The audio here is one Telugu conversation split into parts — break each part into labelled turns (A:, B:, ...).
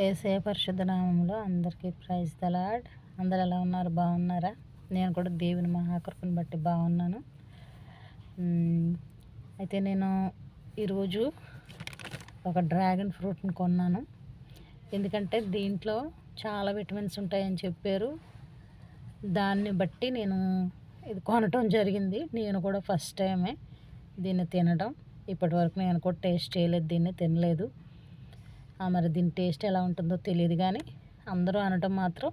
A: ఏసే పరిశుద్ధ నామంలో అందరికీ ప్రైజ్ తలాడ్ అందరు ఎలా ఉన్నారు? బాగున్నారా? నేను కూడా దేవుని మహాకృపను బట్టి బాగున్నాను. అయితే నేను ఈరోజు ఒక డ్రాగన్ ఫ్రూట్ని కొన్నాను. ఎందుకంటే దీంట్లో చాలా విటమిన్స్ ఉంటాయని చెప్పారు. దాన్ని బట్టి నేను ఇది కొనటం జరిగింది. నేను కూడా ఫస్ట్ టైమే దీన్ని తినడం. ఇప్పటి వరకు నేను కూడా టేస్ట్ చేయలేదు దీన్ని తినలేదు. మరి దీని టేస్ట్ ఎలా ఉంటుందో తెలియదు కానీ అందరూ అనటం మాత్రం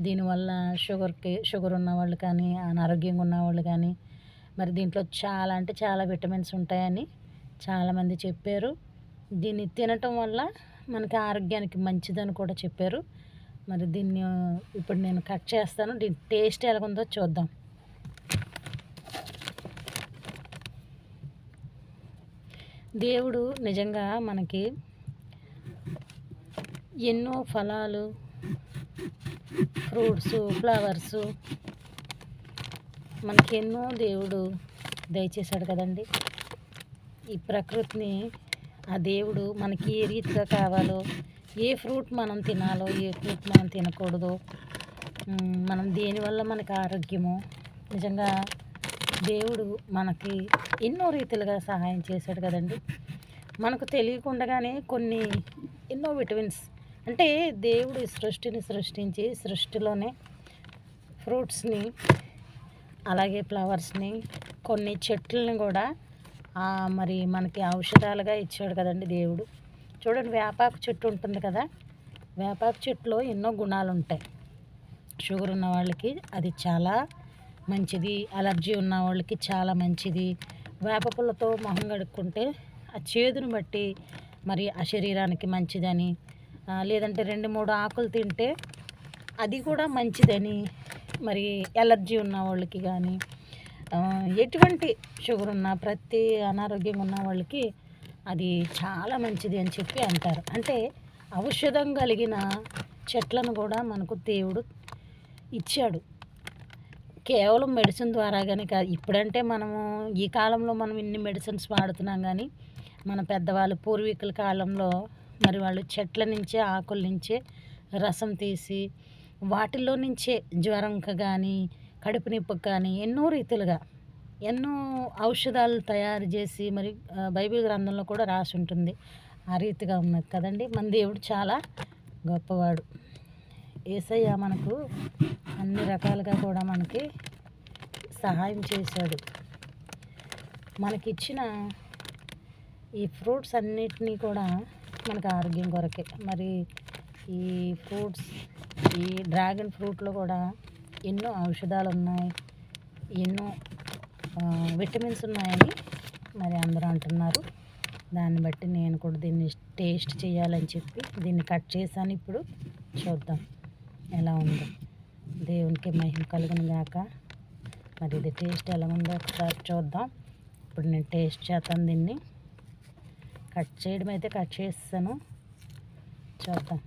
A: దీనివల్ల షుగర్కి షుగర్ ఉన్న వాళ్ళు కానీ అనారోగ్యంగా ఉన్న వాళ్ళు కానీ మరి దీంట్లో చాలా అంటే చాలా విటమిన్స్ ఉంటాయని చాలామంది చెప్పారు. దీన్ని తినటం వల్ల మనకి ఆరోగ్యానికి మంచిదని కూడా చెప్పారు. మరి దీన్ని ఇప్పుడు నేను కట్ చేస్తాను. దీని టేస్ట్ ఎలా ఉందో చూద్దాం. దేవుడు నిజంగా మనకి ఎన్నో ఫలాలు ఫ్రూట్స్ ఫ్లవర్స్. మనకి ఎన్నో దేవుడు దయచేశాడు కదండి. ఈ ప్రకృతిని ఆ దేవుడు మనకి ఏ రీతిగా కావాలో ఏ ఫ్రూట్ మనం తినాలో ఏ ఫ్రూట్ మనం తినకూడదో మనం దేనివల్ల మనకి ఆరోగ్యము నిజంగా దేవుడు మనకి ఎన్నో రీతిలుగా సహాయం చేశాడు కదండి. మనకు తెలియకుండానే కొన్ని ఎన్నో విటమిన్స్ అంటే దేవుడు ఈ సృష్టిని సృష్టించి సృష్టిలోనే ఫ్రూట్స్ని అలాగే ఫ్లవర్స్ని కొన్ని చెట్లని కూడా మరి మనకి ఔషధాలుగా ఇచ్చాడు కదండి దేవుడు. చూడండి వేపాకు చెట్టు ఉంటుంది కదా? వేపాకు చెట్టులో ఎన్నో గుణాలు ఉంటాయి షుగర్ ఉన్న వాళ్ళకి అది చాలా మంచిది అలర్జీ ఉన్న వాళ్ళకి చాలా మంచిది. వేప పుల్లతో మొహం కడుక్కుంటే ఆ చేదును బట్టి మరి ఆ శరీరానికి మంచిదని లేదంటే రెండు మూడు ఆకులు తింటే అది కూడా మంచిదని. మరి ఎలర్జీ ఉన్న వాళ్ళకి కానీ ఎటువంటి షుగర్ ఉన్న ప్రతి అనారోగ్యంగా ఉన్న వాళ్ళకి అది చాలా మంచిది అని చెప్పి అంటారు. అంటే ఔషధం కలిగిన చెట్లను కూడా మనకు దేవుడు ఇచ్చాడు. కేవలం మెడిసిన్ ద్వారా కానీ కాదు ఇప్పుడంటే మనము ఈ కాలంలో మనం ఇన్ని మెడిసిన్స్ వాడుతున్నాం కానీ మన పెద్దవాళ్ళు పూర్వీకుల కాలంలో మరి వాళ్ళు చెట్ల నుంచే ఆకుల నుంచే రసం తీసి వాటిల్లో నుంచే జ్వరంకి కానీ కడుపు నొప్పికి కానీ ఎన్నో రీతిలుగా ఎన్నో ఔషధాలు తయారు చేసి మరి బైబిల్ గ్రంథంలో కూడా రాసి ఉంటుంది. ఆ రీతిగా ఉన్నది కదండి. మన దేవుడు చాలా గొప్పవాడు. ఏసయ్య మనకు అన్ని రకాలుగా కూడా మనకి సహాయం చేశాడు. మనకిచ్చిన ఈ ఫ్రూట్స్ అన్నిటినీ కూడా మనకు ఆరోగ్యం కొరకే. మరి ఈ ఫ్రూట్స్ ఈ డ్రాగన్ ఫ్రూట్లో కూడా ఎన్నో ఔషధాలు ఉన్నాయి ఎన్నో విటమిన్స్ ఉన్నాయని మరి అందరూ అంటున్నారు. దాన్ని బట్టి నేను కూడా దీన్ని టేస్ట్ చేయాలని చెప్పి దీన్ని కట్ చేశాను ఇప్పుడు. చూద్దాం ఎలా ఉందో. దేవునికి మహిమ కలుగును గాక. మరి ఇది టేస్ట్ ఎలా ఉందో ఒకసారి చూద్దాం. ఇప్పుడు నేను టేస్ట్ చేస్తాను దీన్ని. కట్ చేయడం అయితే కట్ చేస్తాను. చూద్దాం.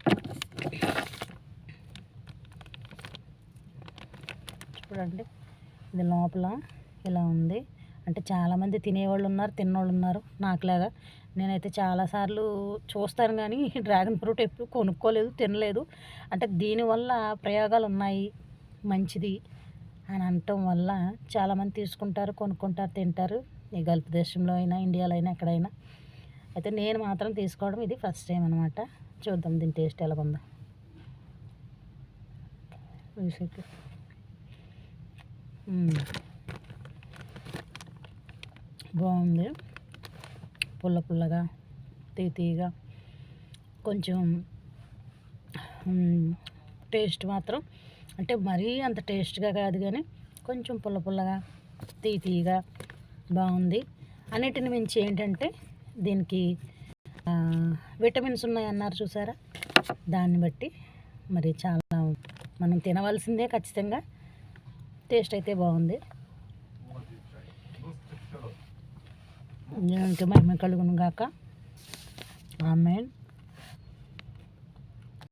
A: చూడండి ఇది లోపల ఇలా ఉంది. అంటే చాలామంది తినేవాళ్ళు ఉన్నారు తిన్నోళ్ళు ఉన్నారు నాకులాగా. నేనైతే చాలాసార్లు చూస్తాను కానీ డ్రాగన్ ఫ్రూట్ ఎప్పుడు కొనుక్కోలేదు తినలేదు. అంటే దీనివల్ల ప్రయోగాలు ఉన్నాయి మంచిది అని అనటం వల్ల చాలామంది తీసుకుంటారు కొనుక్కుంటారు తింటారు. ఈ గల్ఫ్ దేశంలో అయినా ఇండియాలో అయినా ఎక్కడైనా. అయితే నేను మాత్రం తీసుకోవడం ఇది ఫస్ట్ టైం అనమాట చూద్దాం దీని టేస్ట్ ఎలా మ్యూజిక్ బాగుంది. పుల్ల పుల్లగా తీ తీగా కొంచెం టేస్ట్ మాత్రం అంటే మరీ అంత టేస్ట్గా కాదు కానీ కొంచెం పుల్ల పుల్లగా తీ తీగా బాగుంది. అన్నిటిని మించి ఏంటంటే దీనికి విటమిన్స్ ఉన్నాయన్నారు చూసారా? దాన్ని బట్టి మరి చాలా మనం తినవలసిందే ఖచ్చితంగా. టేస్ట్ అయితే బాగుంది. మహిమ కలుగును గాక. ఆమెన్.